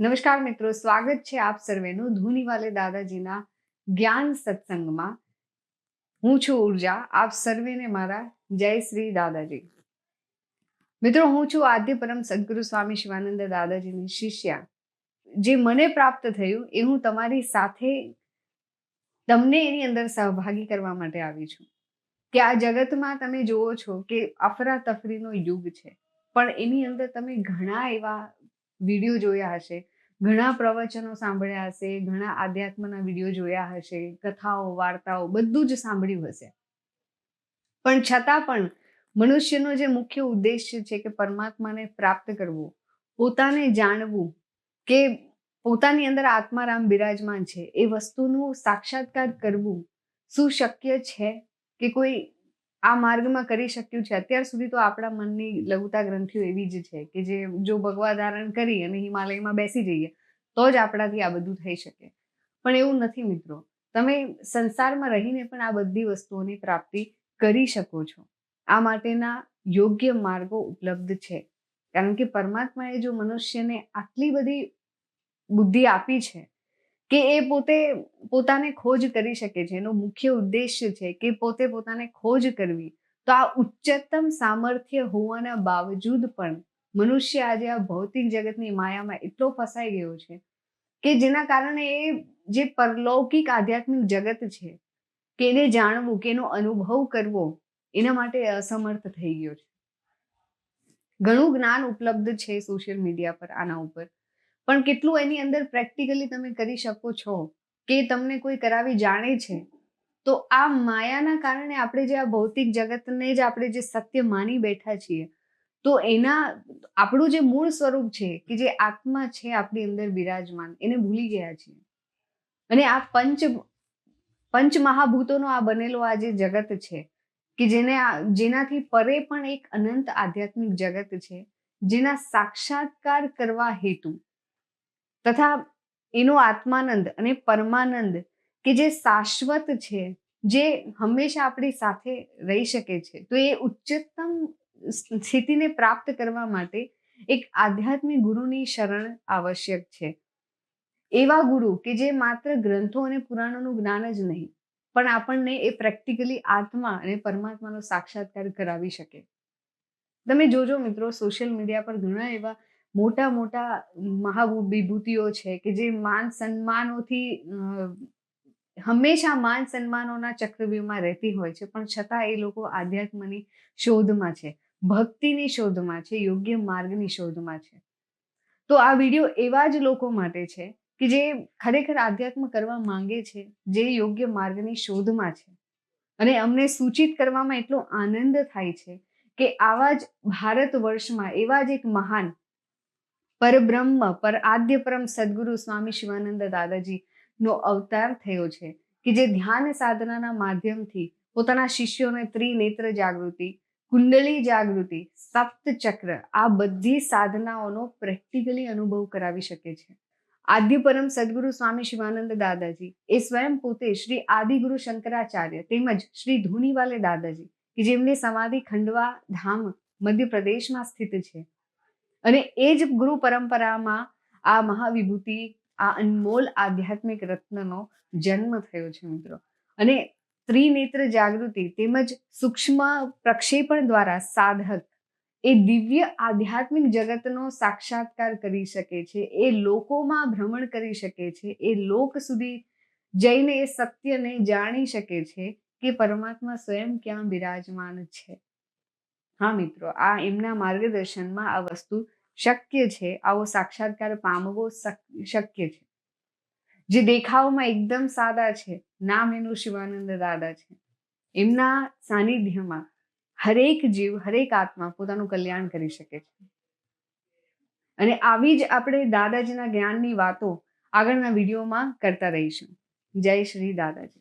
નમસ્કાર મિત્રો, સ્વાગત છે આપ સર્વેનું ધૂનીવાલે દાદાજીના જ્ઞાન સત્સંગમાં. હું છું ઊર્જા, આપ સર્વેને મારા જય શ્રી દાદાજી. મિત્રો, હું છું આદ્ય પરમ સદગુરુ સ્વામી શિવાનંદ દાદાજીની શિષ્યા. જે મને પ્રાપ્ત થયું એ હું તમારી સાથે તમને એની અંદર સહભાગી કરવા માટે આવી છું. કે આ જગતમાં તમે જુઓ છો કે અફરા તફરીનો યુગ છે. પણ એની અંદર તમે ઘણા એવા વીડિયો જોયા હશે, ઘણા પ્રવચનો સાંભળ્યા હશે, ઘણા આધ્યાત્મના વીડિયો જોયા હશે, કથાઓ, વાર્તાઓ બધું જ સાંભળ્યું હશે. પણ છતાં પણ મનુષ્યનો જે મુખ્ય ઉદ્દેશ્ય છે કે પરમાત્માને પ્રાપ્ત કરવું, પોતાને જાણવું કે પોતાની અંદર આત્મારામ બિરાજમાન છે, એ વસ્તુનું સાક્ષાત્કાર કરવું શું શક્ય છે કે કોઈ આ માર્ગમાં કરી શક્યું છે. અત્યાર સુધી તો આપણા મનની લઘુતા ગ્રંથિઓ એવી જ છે કે જે જો ભગવા ધારણ કરી અને હિમાલયમાં બેસી જઈએ, તો જ આપણાથી આ બધું થઈ શકે. પણ એવું નથી મિત્રો. તમે સંસારમાં રહીને પણ આ બધી વસ્તુઓની પ્રાપ્તિ કરી શકો છો. આ માટેના યોગ્ય માર્ગો ઉપલબ્ધ છે. કારણ કે પરમાત્માએ જો મનુષ્યને આટલી બધી બુદ્ધિ આપી છે કે એ પોતે પોતાને ખોજ કરી શકે છે. એનો મુખ્ય ઉદ્દેશ્ય છે કે પોતે પોતાને ખોજ કરવી. તો આ ઉચ્ચતમ સામર્થ્ય હોવાના બાવજૂદ પણ મનુષ્ય આજે આ ભૌતિક જગતની માયામાં એટલો ફસાઈ ગયો છે કે જેના કારણે એ જે પરલૌકિક આધ્યાત્મિક જગત છે કે એને જાણવું, કે એનો અનુભવ કરવો, એના માટે અસમર્થ થઈ ગયો છે. ઘણું જ્ઞાન ઉપલબ્ધ છે સોશિયલ મીડિયા પર આના ઉપર. પણ કેટલું એની અંદર પ્રેક્ટિકલી તમે કરી શકો છો? કે તમને કોઈ કરાવી જાણે છે? તો આ માયાના કારણે આપણે જે આ ભૌતિક જગતને જ આપણે જે સત્ય માની બેઠા છીએ, તો એના, આપણું જે મૂળ સ્વરૂપ છે કે જે આત્મા છે આપણી અંદર બિરાજમાન, એને ભૂલી ગયા છીએ. અને આ પંચ પંચ મહાભૂતોનો આ બનેલો આ જે જગત છે, કે જેને જેનાથી પરે પણ એક અનંત આધ્યાત્મિક જગત છે, જેના સાક્ષાત્કાર કરવા હેતુ તથા એનો આત્માનંદ અને પરમાનંદ કે જે શાશ્વત છે, જે હંમેશા આપણી સાથે રહી શકે છે. તો એ ઉચ્ચતમ સ્થિતિને પ્રાપ્ત કરવા માટે એક આધ્યાત્મિક ગુરુની શરણ આવશ્યક છે. એવા ગુરુ કે જે માત્ર ગ્રંથો અને પુરાણોનું જ્ઞાન જ નહીં, પણ આપણને એ પ્રેક્ટિકલી આત્મા અને પરમાત્માનો સાક્ષાત્કાર કરાવી શકે. તમે જોજો મિત્રો, સોશિયલ મીડિયા પર ઘણા એવા મોટા મોટા મહાવિભૂતિઓ છે કે જે માન સન્માનોથી હંમેશા માન સન્માનોના ચક્રવ્યૂહમાં રહેતી હોય છે. પણ છતાં એ લોકો આધ્યાત્મની શોધમાં છે. ભક્તિની શોધમાં છે, યોગ્ય માર્ગની શોધમાં છે. તો આ વીડિયો એવા જ લોકો માટે છે કે જે ખરેખર આધ્યાત્મ કરવા માંગે છે, જે યોગ્ય માર્ગની શોધમાં છે. અને અમને સૂચિત કરવામાં એટલો આનંદ થાય છે કે આવા જ ભારત વર્ષમાં એવા જ એક મહાન પરબ્રહ્મ પર આદ્ય પરમ સદગુરુ સ્વામી શિવાનંદ દાદાજી નો અવતાર થયો છે કે જે ધ્યાન સાધનાના માધ્યમથી પોતાના શિષ્યોને ત્રિનેત્ર જાગૃતિ, કુંડલી જાગૃતિ સપ્ત ચક્ર આ બધી સાધનાઓનો પ્રેક્ટિકલી અનુભવ કરાવી શકે છે. આદ્ય પરમ સદગુરુ સ્વામી શિવાનંદ દાદાજી એ સ્વયં પોતે શ્રી આદિગુરુ શંકરાચાર્ય તેમજ શ્રી ધુનીવાલે દાદાજી કે જેમની સમાધિ ખંડવા ધામ મધ્યપ્રદેશમાં સ્થિત છે. અને એ જ ગુરુ પરંપરામાં આ મહાવિભૂતિ, આ અનમોલ આધ્યાત્મિક રત્નનો જન્મ થયો છે મિત્રો. અને ત્રિનેત્ર જાગૃતિ તેમજ સૂક્ષ્મ પ્રક્ષેપણ દ્વારા સાધક એ દિવ્ય આધ્યાત્મિક જગતનો સાક્ષાત્કાર કરી શકે છે, એ લોકોમાં ભ્રમણ કરી શકે છે, એ લોક સુધી જઈને એ સત્યને જાણી શકે છે કે પરમાત્મા સ્વયં ક્યાં બિરાજમાન છે. હા મિત્રો, આ એમના માર્ગદર્શનમાં આ વસ્તુ શક્ય છે. આવો સાક્ષાત્કાર પામવો શક્ય છે. જે દેખાવમાં એકદમ સાદા છે, નામ એનું શિવાનંદ દાદા છે. એમના સાનિધ્યમાં હરેક જીવ, હરેક આત્મા પોતાનું કલ્યાણ કરી શકે છે. અને આવી જ આપણે દાદાજીના જ્ઞાનની વાતો આગળના વિડીયોમાં કરતા રહીશું. જય શ્રી દાદાજી.